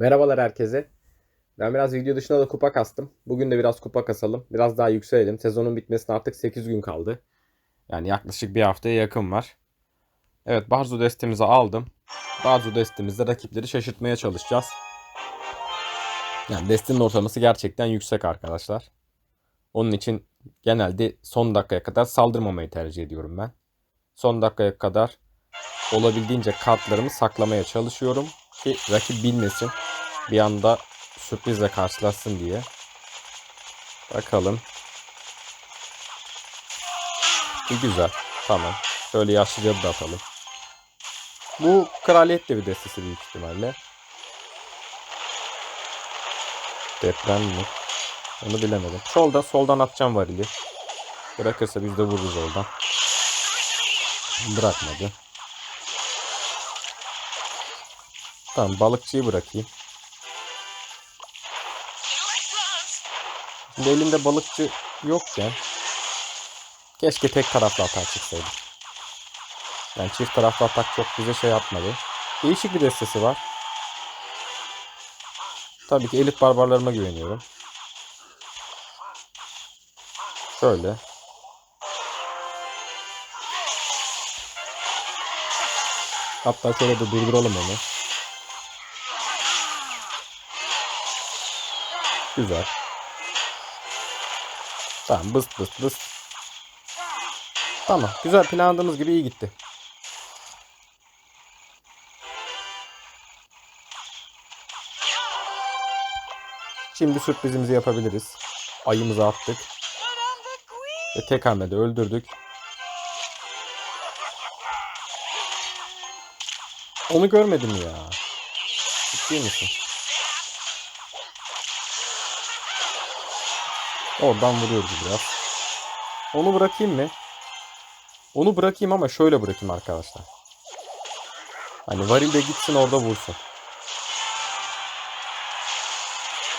Merhabalar herkese. Ben biraz video dışında da kupa kastım. Bugün de biraz kupa kasalım. Biraz daha yükselelim. Sezonun bitmesine artık 8 gün kaldı. Yani yaklaşık bir haftaya yakın var. Evet Barzo destemizi aldım. Barzo destemizde rakipleri şaşırtmaya çalışacağız. Yani destenin ortalaması gerçekten yüksek arkadaşlar. Onun için genelde son dakikaya kadar saldırmamayı tercih ediyorum ben. Son dakikaya kadar olabildiğince kartlarımı saklamaya çalışıyorum ki rakip bilmesin. Bir anda sürprizle karşılaşsın diye. Bakalım. İyi güzel. Tamam. Şöyle yaşlı cadı da atalım. Bu kraliyet de bir destesi büyük ihtimalle. Deprem mi? Onu bilemedim. Solda soldan atacağım varili. Bırakırsa biz de vururuz oradan. Bırakmadı. Tamam balıkçıyı bırakayım. Şimdi elimde balıkçı yokken keşke tek taraflı atak çıksaydı. Yani çift taraflı atak çok bize şey yapmadı. Değişik bir destesi var. Tabii ki elit barbarlarıma güveniyorum. Şöyle. Hatta şöyle de durduralım onu. Güzel. Tamam bıst bıst bıst. Tamam güzel planladığımız gibi iyi gitti. Şimdi sürprizimizi yapabiliriz. Ayımızı attık. Ve tek hamlede öldürdük. Onu görmedim ya. Ciddi misin? Oradan vuruyoruz biraz. Onu bırakayım mı? Onu bırakayım ama şöyle bırakayım arkadaşlar. Hani varil de gitsin orada vursun.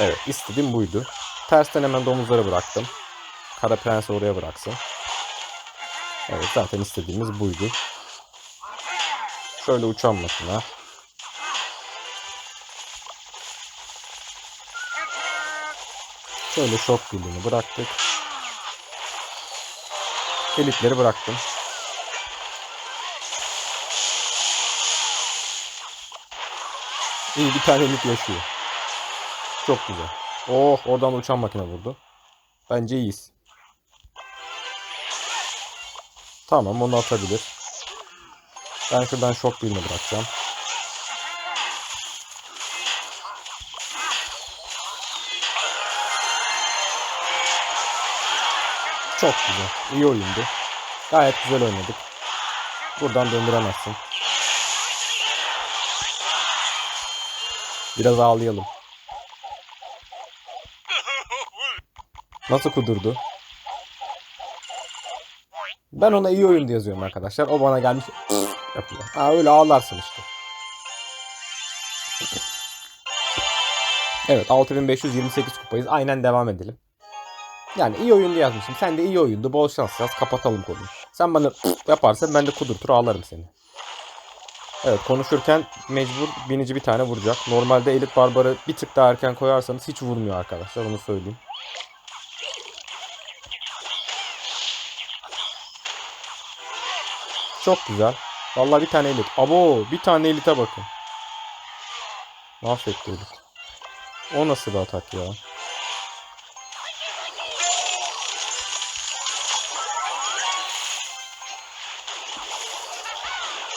Evet istediğim buydu. Tersten hemen domuzları bıraktım. Kara Prens'i oraya bıraksın. Evet zaten istediğimiz buydu. Şöyle uçan makina. Şöyle şok birliğini bıraktık. Elitleri bıraktım. İyi bir tane elit yaşıyor. Çok güzel. Oh oradan uçan makine vurdu. Bence iyiyiz. Tamam onu atabilir. Ben şuradan şok birini bırakacağım. Çok güzel. İyi oyundu. Gayet güzel oynadık. Buradan döndüremezsin. Biraz ağlayalım. Nasıl kudurdu? Ben ona iyi oyundu yazıyorum arkadaşlar. O bana gelmiş yapıyor. Ha öyle ağlarsın işte. Evet 6528 kupayız. Aynen devam edelim. Yani iyi oyundu yazmışım. Sen de iyi oyundu. Bol şans yaz. Kapatalım konuyu. Sen bana yaparsan ben de kudurtur ağlarım seni. Evet konuşurken mecbur binici bir tane vuracak. Normalde elit barbarı bir tık daha erken koyarsanız hiç vurmuyor arkadaşlar. Onu söyleyeyim. Çok güzel. Vallahi bir tane elit. Abo bir tane elite bakın. Mahvetti elit. O nasıl bir atak ya?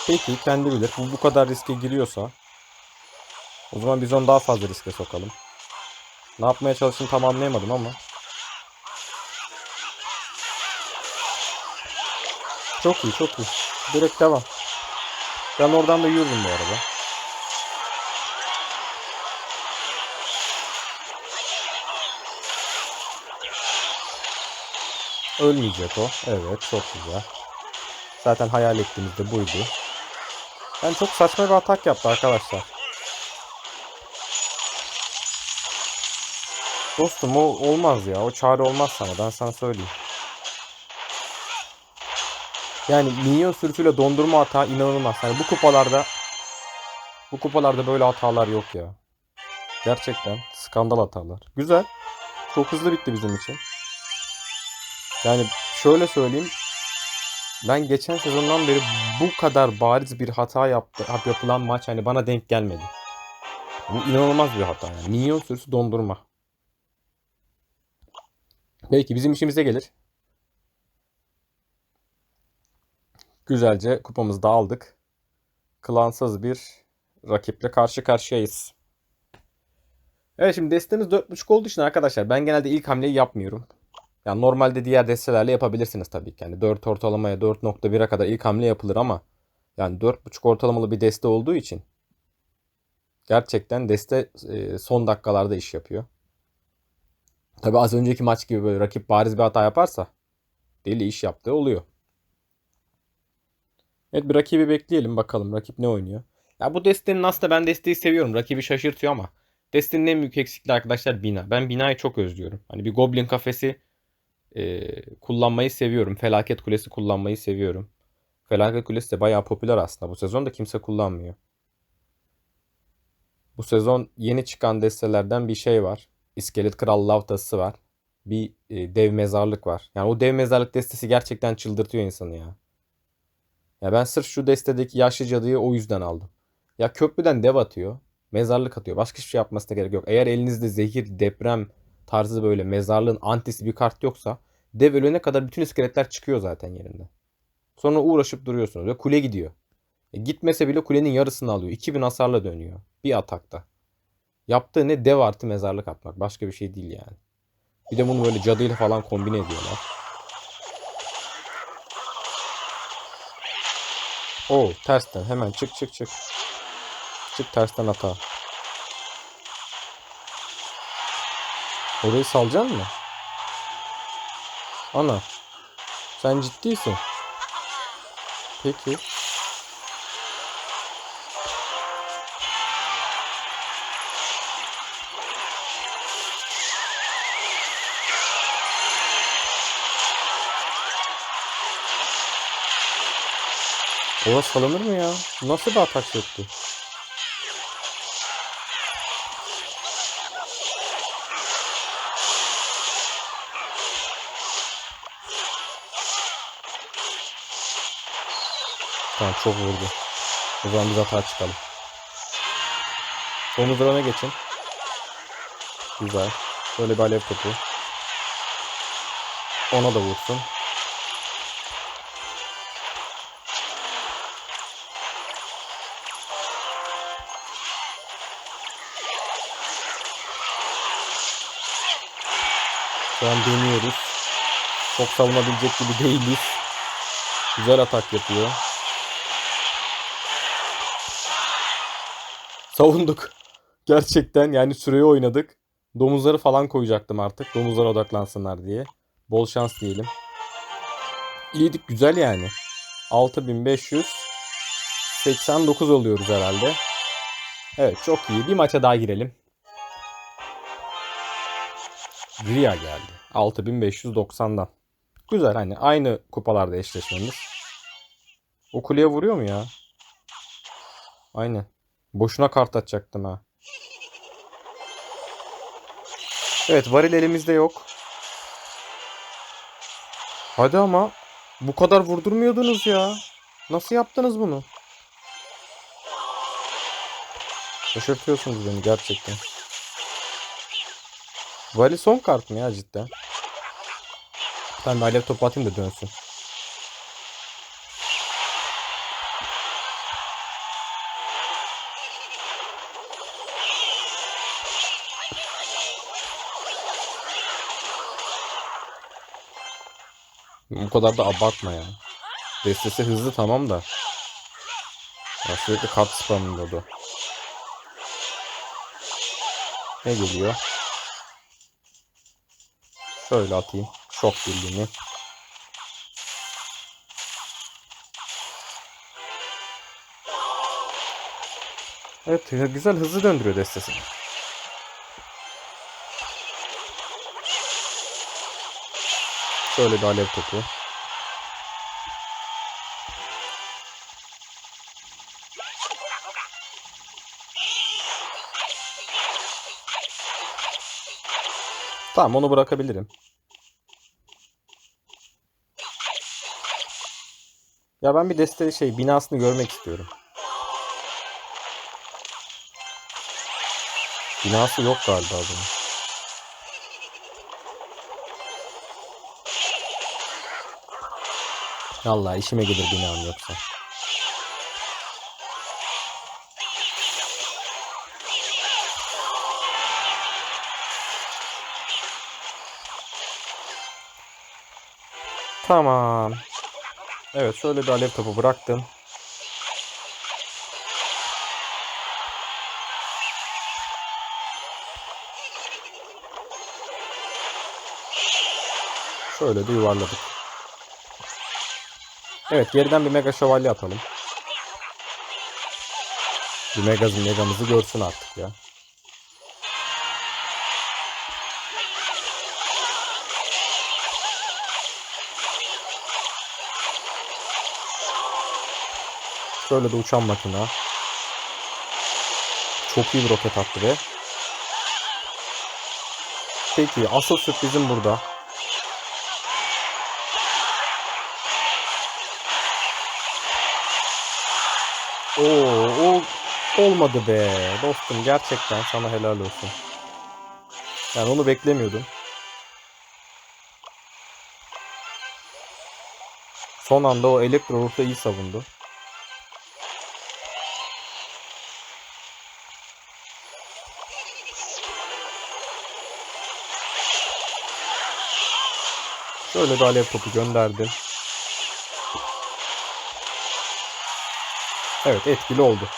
Peki kendi bilir. Bu bu kadar riske giriyorsa o zaman biz onu daha fazla riske sokalım. Ne yapmaya çalıştığını tam anlayamadım ama. Çok iyi çok iyi. Direkt devam. Ben oradan da yürüdüm bu arada. Ölmeyecek o. Evet çok güzel. Zaten hayal ettiğimiz de buydu. Ben çok saçma bir atak yaptı arkadaşlar. Dostum o olmaz ya. O çare olmaz sana. Ben sana söyleyeyim. Yani minyon sürüsüyle dondurma hata inanılmaz. Yani bu kupalarda bu kupalarda böyle hatalar yok ya. Gerçekten skandal hatalar. Güzel. Çok hızlı bitti bizim için. Yani şöyle söyleyeyim. Ben geçen sezondan beri bu kadar bariz bir hata yaptı, yapılan maç hani bana denk gelmedi. Bu inanılmaz bir hata yani. Minyon sürüsü dondurma. Belki bizim işimize gelir. Güzelce kupamızı da aldık. Klansız bir rakiple karşı karşıyayız. Evet şimdi destemiz 4.5 olduğu için arkadaşlar ben genelde ilk hamleyi yapmıyorum. Yani normalde diğer destelerle yapabilirsiniz tabii ki. Yani 4 ortalamaya 4.1'e kadar ilk hamle yapılır ama yani 4.5 ortalamalı bir deste olduğu için gerçekten deste e, son dakikalarda iş yapıyor. Tabii az önceki maç gibi böyle rakip bariz bir hata yaparsa deli iş yaptığı oluyor. Evet bir rakibi bekleyelim bakalım rakip ne oynuyor. Ya bu destenin aslında ben desteği seviyorum. Rakibi şaşırtıyor ama destenin en büyük eksikliği arkadaşlar bina. Ben binayı çok özlüyorum. Hani bir goblin kafesi e, kullanmayı seviyorum. Felaket kulesi kullanmayı seviyorum. Felaket kulesi de bayağı popüler aslında. Bu sezon da kimse kullanmıyor. Bu sezon yeni çıkan destelerden bir şey var. İskelet Kral Lavtası var. Bir e, dev mezarlık var. Yani o dev mezarlık destesi gerçekten çıldırtıyor insanı ya. Ya ben sırf şu destedeki yaşlı cadıyı o yüzden aldım. Ya köprüden dev atıyor. Mezarlık atıyor. Başka hiçbir şey yapmasına gerek yok. Eğer elinizde zehir, deprem tarzı böyle mezarlığın antisi bir kart yoksa dev ölene kadar bütün iskeletler çıkıyor zaten yerinde. Sonra uğraşıp duruyorsunuz ve kule gidiyor. E gitmese bile kulenin yarısını alıyor. 2000 hasarla dönüyor. Bir atakta. Yaptığı ne dev artı mezarlık atmak. Başka bir şey değil yani. Bir de bunu böyle cadıyla falan kombine ediyorlar. Oo tersten hemen çık çık çık. Çık tersten hata. Orayı salacaksın mı? Ana. Sen ciddisin. Peki. Orası salınır mı ya? Nasıl bir atak çekti? Tamam çok vurdu. O zaman biz hata çıkalım. Son hızlarına geçin. Güzel. Böyle bir alev topu. Ona da vursun. Şu an deniyoruz. Çok savunabilecek gibi değiliz. Güzel atak yapıyor. Savunduk. Gerçekten yani süreyi oynadık. Domuzları falan koyacaktım artık. Domuzlara odaklansınlar diye. Bol şans diyelim. İyiydik güzel yani. 6589 oluyoruz herhalde. Evet çok iyi. Bir maça daha girelim. Ria geldi. 6590'dan. Güzel hani aynı kupalarda eşleşmemiz. O kuleye vuruyor mu ya? Aynen. Boşuna kart atacaktım ha. Evet varil elimizde yok. Hadi ama bu kadar vurdurmuyordunuz ya. Nasıl yaptınız bunu? Şaşırtıyorsunuz beni gerçekten. Vali son kart mı ya cidden? Ben alev topu atayım da dönsün. Bu kadar da abartma ya. Destesi hızlı tamam da. Ya sürekli kart spamında Ne geliyor? Şöyle atayım. Şok birliğini. Evet güzel hızlı döndürüyor destesini. Şöyle bir alev topu. Tamam onu bırakabilirim. Ya ben bir deste şey binasını görmek istiyorum. Binası yok galiba bunun. Allah işime gelir binam yoksa. Tamam. Evet şöyle bir alev topu bıraktım. Şöyle de yuvarladık. Evet geriden bir mega şövalye atalım. Bir megazı megamızı görsün artık ya. Şöyle de uçan makina. Çok iyi bir roket attı be. Peki asıl sürprizim burada. Oo, o olmadı be. Dostum gerçekten sana helal olsun. Yani onu beklemiyordum. Son anda o elektro ruhta iyi savundu. Şöyle de alev topu gönderdim. Evet etkili oldu.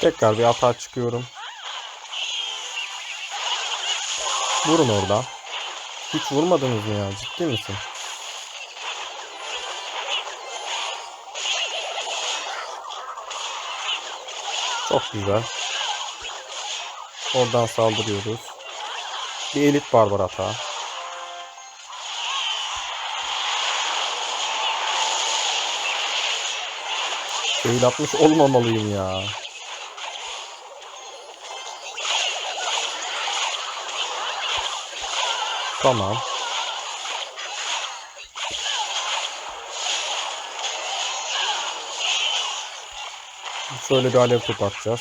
Tekrar bir hata çıkıyorum. Vurun orada. Hiç vurmadınız mı ya? Ciddi misin? Çok güzel. Oradan saldırıyoruz. Bir elit barbar hata. Fail atmış olmamalıyım ya. Tamam. Şöyle bir alev top atacağız.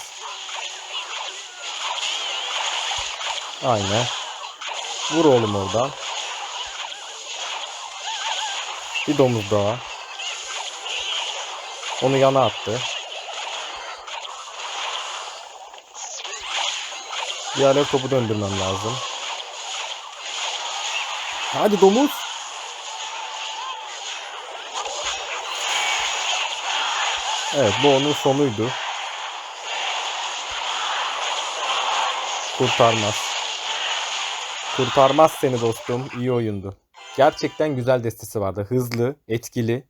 Aynen. Vur oğlum oradan. Bir domuz daha. Onu yana attı. Bir alev topu döndürmem lazım. Hadi domuz. Evet bu onun sonuydu. Kurtarmaz. Kurtarmaz seni dostum. İyi oyundu. Gerçekten güzel destesi vardı. Hızlı, etkili.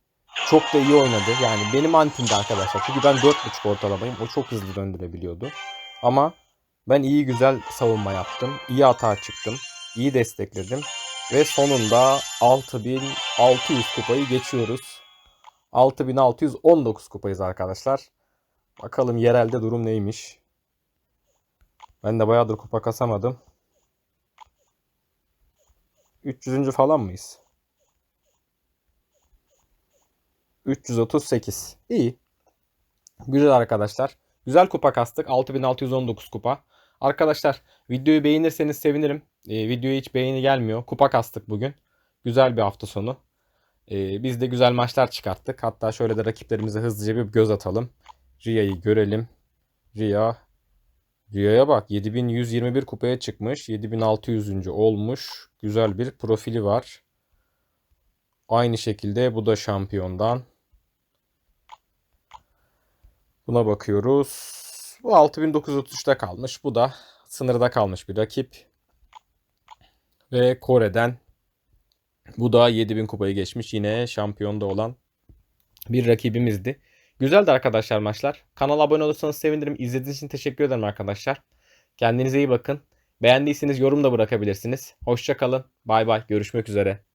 Çok da iyi oynadı. Yani benim antimde arkadaşlar. Çünkü ben 4.5 ortalamayım. O çok hızlı döndürebiliyordu. Ama ben iyi güzel savunma yaptım. İyi hata çıktım. İyi destekledim. Ve sonunda 6600 kupayı geçiyoruz. 6619 kupayız arkadaşlar. Bakalım yerelde durum neymiş. Ben de bayağıdır kupa kasamadım. 300. falan mıyız? 338. İyi. Güzel arkadaşlar. Güzel kupa kastık. 6619 kupa. Arkadaşlar videoyu beğenirseniz sevinirim. Ee, videoya hiç beğeni gelmiyor. Kupa kastık bugün. Güzel bir hafta sonu. Ee, biz de güzel maçlar çıkarttık. Hatta şöyle de rakiplerimize hızlıca bir göz atalım. Ria'yı görelim. Ria. Ria'ya bak 7121 kupaya çıkmış. 7600. olmuş. Güzel bir profili var. Aynı şekilde bu da şampiyondan. Buna bakıyoruz. Bu 6933'te kalmış. Bu da sınırda kalmış bir rakip. Ve Kore'den bu da 7000 kupayı geçmiş. Yine şampiyonda olan bir rakibimizdi. Güzeldi arkadaşlar maçlar. Kanala abone olursanız sevinirim. İzlediğiniz için teşekkür ederim arkadaşlar. Kendinize iyi bakın. Beğendiyseniz yorum da bırakabilirsiniz. Hoşça kalın. Bay bay. Görüşmek üzere.